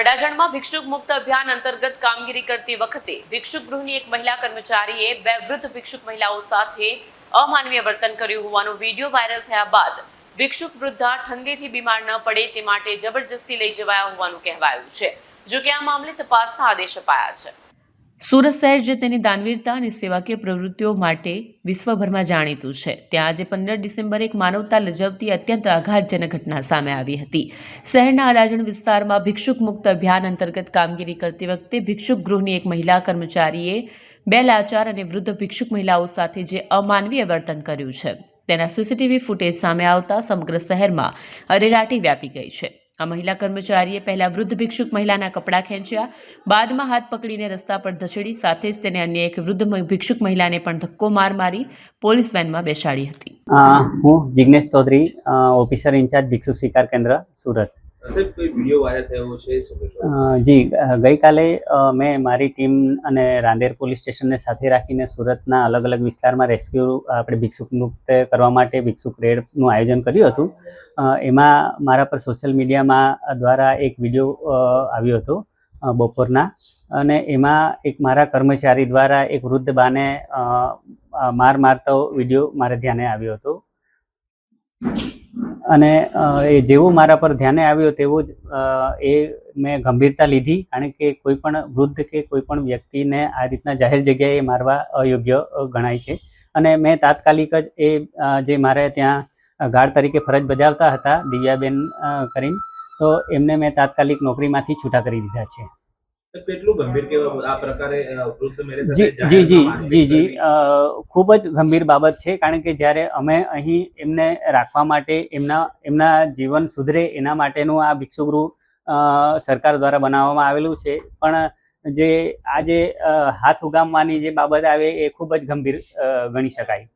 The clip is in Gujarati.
અડાજણમાં ભિક્ષુક મુક્ત અભિયાન અંતર્ગત કામગીરી કરતી વખતે ભિક્ષુક ગૃહની એક મહિલા કર્મચારીએ બે વૃદ્ધ ભિક્ષુક મહિલાઓ સાથે અમાનવીય વર્તન કર્યું હોવાનો વીડિયો વાયરલ થયા બાદ ભિક્ષુક વૃદ્ધા ઠંડીથી બીમાર ન પડે તે માટે જબરજસ્તી લઈ જવાયા હોવાનું કહેવાયું છે જો કે આ મામલે તપાસના આદેશ અપાયા છે. સુરત શહેર જે તેની દાનવીરતા અને સેવાકીય પ્રવૃત્તિઓ માટે વિશ્વભરમાં જાણીતું છે. ત્યાં આજે પંદર ડિસેમ્બરે એક માનવતા લજવતી અત્યંત આઘાતજનક ઘટના સામે આવી હતી. શહેરના અડાજણ વિસ્તારમાં ભિક્ષુક મુક્ત અભિયાન અંતર્ગત કામગીરી કરતી વખતે ભિક્ષુક ગૃહની એક મહિલા કર્મચારીએ બે લાચાર અને વૃદ્ધ ભિક્ષુક મહિલાઓ સાથે જે અમાનવીય વર્તન કર્યું છે. તેના સીસીટીવી ફૂટેજ સામે આવતા સમગ્ર શહેરમાં અરેરાટી વ્યાપી ગઈ છે. આ મહિલા કર્મચારીએ પહેલા વૃદ્ધ ભિક્ષુક મહિલાના કપડાં ખેંચ્યા, બાદમાં હાથ પકડીને રસ્તા પર ધસેડી, સાથે જ તેને અન્ય એક વૃદ્ધ ભિક્ષુક મહિલાને પણ ધક્કો માર મારી પોલીસ વેનમાં બેસાડી હતી. હું Jignesh Chaudhary officer in charge ભિક્ષુ સ્વીકાર કેન્દ્ર, સુરત. જી. ગઈકાલે મેં મારી ટીમ અને રાંદેર પોલીસ સ્ટેશનને સાથે રાખીને સુરતના અલગ અલગ વિસ્તારમાં રેસ્ક્યુ, આપણે ભિક્ષુક મુક્ત કરવા માટે ભિક્ષુક રેડનું આયોજન કર્યું હતું. એમાં મારા પર સોશિયલ મીડિયામાં દ્વારા એક વીડિયો આવ્યો હતો બપોરના. અને એમાં એક મારા કર્મચારી દ્વારા એક વૃદ્ધ બાને માર મારતો વીડિયો મારે ધ્યાને આવ્યો હતો. અને એ જેવું મારા પર ધ્યાને આવ્યું તેવું જ એ મેં ગંભીરતા લીધી કારણ કે કોઈ પણ વૃદ્ધ કે કોઈ પણ વ્યક્તિને આ રીતના જાહેર જગ્યાએ મારવા અયોગ્ય ગણાય છે. અને મેં તાત્કાલિક જ એ જે મારે ત્યાં ગાર્ડ તરીકે ફરજ બજાવતા હતા દિવ્યાબેન કરીને, તો એમને મેં તાત્કાલિક નોકરીમાંથી છૂટા કરી દીધા છે. કેટલું ગંભીર કેવા આ પ્રકારે વૃદ્ધ મેરે જી જી જી જી ખૂબ જ ગંભીર બાબત છે કારણ કે જ્યારે અમે અહીં એમને રાખવા માટે એમના એમના જીવન સુધરે એના માટેનું આ ભિક્ષુગૃહ સરકાર દ્વારા બનાવવામાં આવેલું છે. પણ જે આ જે હાથ ઉગામવાની જે બાબત આવે એ ખૂબ જ ગંભીર ગણી શકાય.